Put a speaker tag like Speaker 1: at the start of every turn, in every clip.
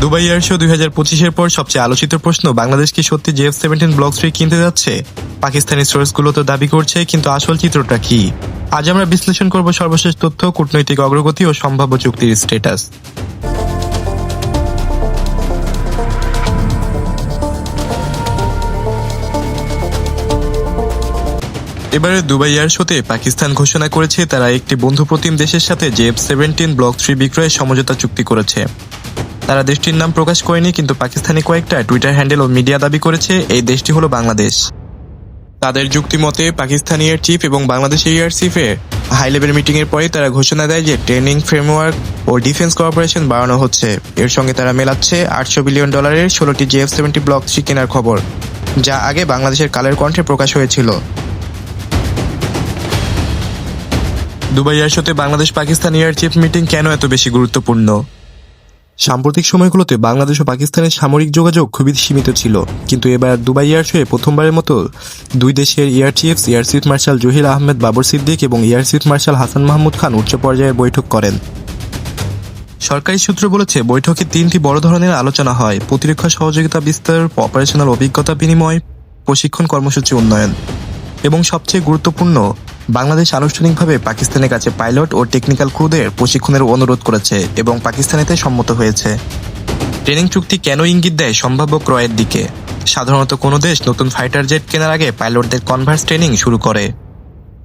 Speaker 1: Dubai air show দুই হাজার পর সবচেয়ে আলোচিত প্রশ্ন, বাংলাদেশ কি সত্যি জেএফ সেভেন্টিন ব্লক থ্রি কিনতে যাচ্ছে? পাকিস্তানি সোর্সগুলো তো দাবি করছে, কিন্তু আসল চিত্রটা কি? আজ আমরা বিশ্লেষণ করব সর্বশেষ তথ্য, কূটনৈতিক অগ্রগতি ও সম্ভাব্য চুক্তির স্ট্যাটাস এবারে দুবাই এয়ার শোতে পাকিস্তান ঘোষণা করেছে, তারা একটি বন্ধুপ্রতিম দেশের সাথে জেএফ সেভেন্টিন ব্লক থ্রি বিক্রয়ে সমঝোতা চুক্তি করেছে। তারা দেশটির নাম প্রকাশ করেনি, কিন্তু পাকিস্তানি কয়েকটা টুইটার হ্যান্ডেল ও মিডিয়া দাবি করেছে, এই দেশটি হলো বাংলাদেশ। তাদের যুক্তি মতে পাকিস্তানি এয়ার চিফ এবং বাংলাদেশ এয়ার চিফের হাই লেভেল মিটিং এর পরে তারা ঘোষণা দেয় যে ট্রেনিং ফ্রেমওয়ার্ক ও ডিফেন্স কর্পোরেশন বাড়ানো হচ্ছে। এর সঙ্গে তারা মেলাচ্ছে আটশো বিলিয়ন ডলারের ষোলোটি জিএফ সেভেন্টি ব্লক থ্রি কেনার খবর, যা আগে বাংলাদেশের কালের কণ্ঠে প্রকাশ হয়েছিল। দুবাই এয়ার শোতে Bangladesh Pakistan air chief meeting কেন এত বেশি গুরুত্বপূর্ণ? সাম্প্রতিক সময়গুলোতে বাংলাদেশ ও পাকিস্তানের সামরিক যোগাযোগ খুবই সীমিত ছিল। কিন্তু এবার দুবাই এয়ার শোয়ে প্রথমবারের মতো দুই দেশের air chiefs, air chief marshal Zaheer Ahmed, Babar Siddique এবং air chief marshal Hasan Mahmood Khan উচ্চ পর্যায়ের বৈঠক করেন। সরকারি সূত্র বলেছে, বৈঠকে তিনটি বড় ধরনের আলোচনা হয়, প্রতিরক্ষা সহযোগিতা বিস্তার অপারেশনাল অভিজ্ঞতা বিনিময়, প্রশিক্ষণ কর্মসূচি উন্নয়ন। এবং সবচেয়ে গুরুত্বপূর্ণ বাংলাদেশ আনুষ্ঠানিকভাবে পাকিস্তানের কাছে পাইলট ও টেকনিক্যাল ক্রুদের প্রশিক্ষণের অনুরোধ করেছে এবং পাকিস্তানেতে সম্মত হয়েছে। ট্রেনিং চুক্তি কেন ইঙ্গিত দেয় সম্ভাব্য ক্রয়ের দিকে? সাধারণত কোনো দেশ নতুন ফাইটার জেট কেনার আগে পাইলটদের কনভার্স ট্রেনিং শুরু করে।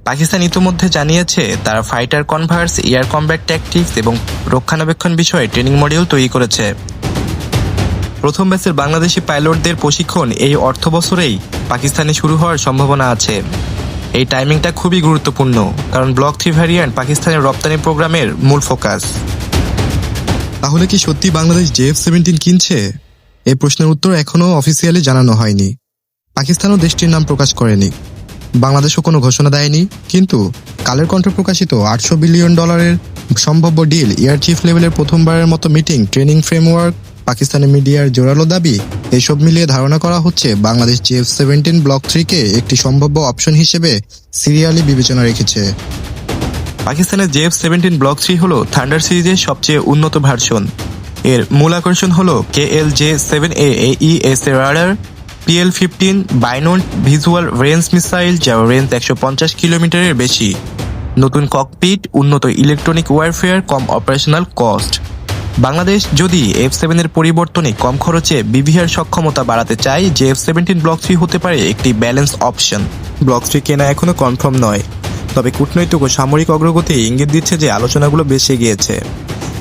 Speaker 1: পাকিস্তান ইতিমধ্যে জানিয়েছে, তারা fighter converse, air combat tactics এবং রক্ষণাবেক্ষণ বিষয়ে ট্রেনিং মডিউল তৈরি করেছে। প্রথম ব্যাচের বাংলাদেশি পাইলটদের প্রশিক্ষণ এই অর্থ বছরেই পাকিস্তানে শুরু হওয়ার সম্ভাবনা আছে। এই টাইমিংটা খুবই গুরুত্বপূর্ণ, কারণ ব্লক থ্রি ভ্যারিয়েন্ট পাকিস্তানের রপ্তানি প্রোগ্রামের মূল ফোকাস। তাহলে কি সত্যি বাংলাদেশ জেএফ সেভেন্টিন কিনছে? এই প্রশ্নের উত্তর এখনও অফিসিয়ালি জানানো হয়নি। পাকিস্তানও দেশটির নাম প্রকাশ করেনি। বাংলাদেশও কোনো ঘোষণা দেয়নি, কিন্তু কালের কণ্ঠ প্রকাশিত আটশো বিলিয়ন ডলারের সম্ভাব্য ডিল এয়ার চিফ লেভেলের প্রথমবারের মতো মিটিং ট্রেনিং ফ্রেমওয়ার্ক পাকিস্তানি মিডিয়ার জোরালো দাবি, এসব মিলিয়ে ধারণা করা হচ্ছে বাংলাদেশ জিএফ সেভেন্টিন ব্লক থ্রিকে একটি সম্ভাব্য অপশন হিসেবে সিরিয়ালি বিবেচনা রেখেছে। পাকিস্তানের জেএফ সেভেন্টিন ব্লক থ্রি হল থান্ডার সিরিজের সবচেয়ে উন্নত ভার্সন। এর মূল আকর্ষণ হল K L J seven A S A radar, PL fifteen beyond visual range missile যার রেঞ্জ একশো পঞ্চাশ কিলোমিটারের বেশি। নতুন ককপিট, উন্নত ইলেকট্রনিক ওয়ারফেয়ার, কম অপারেশনাল কস্ট। বাংলাদেশ যদি এফ সেভেনের পরিবর্তনে কম খরচে বিভিআর সক্ষমতা বাড়াতে চায়, যে এফ সেভেন্টিন ব্লক থ্রি হতে পারে একটি ব্যালেন্স অপশন ব্লক থ্রি কেনা এখনও কনফার্ম নয়। তবে কূটনৈতিক ও সামরিক অগ্রগতি ইঙ্গিত দিচ্ছে যে আলোচনাগুলো বেশ গিয়েছে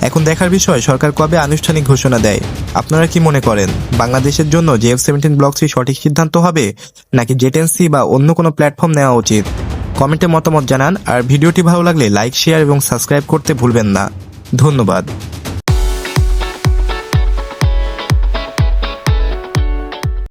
Speaker 1: এখন দেখার বিষয়, সরকার কবে আনুষ্ঠানিক ঘোষণা দেয়? আপনারা কি মনে করেন, বাংলাদেশের জন্য যে এফ সেভেন্টিন ব্লক থ্রি সঠিক সিদ্ধান্ত হবে, নাকি জেটেন্সি বা অন্য কোনো প্ল্যাটফর্ম নেওয়া উচিত? কমেন্টে মতামত জানান, আর ভিডিওটি ভালো লাগলে লাইক শেয়ার এবং সাবস্ক্রাইব করতে ভুলবেন না। ধন্যবাদ।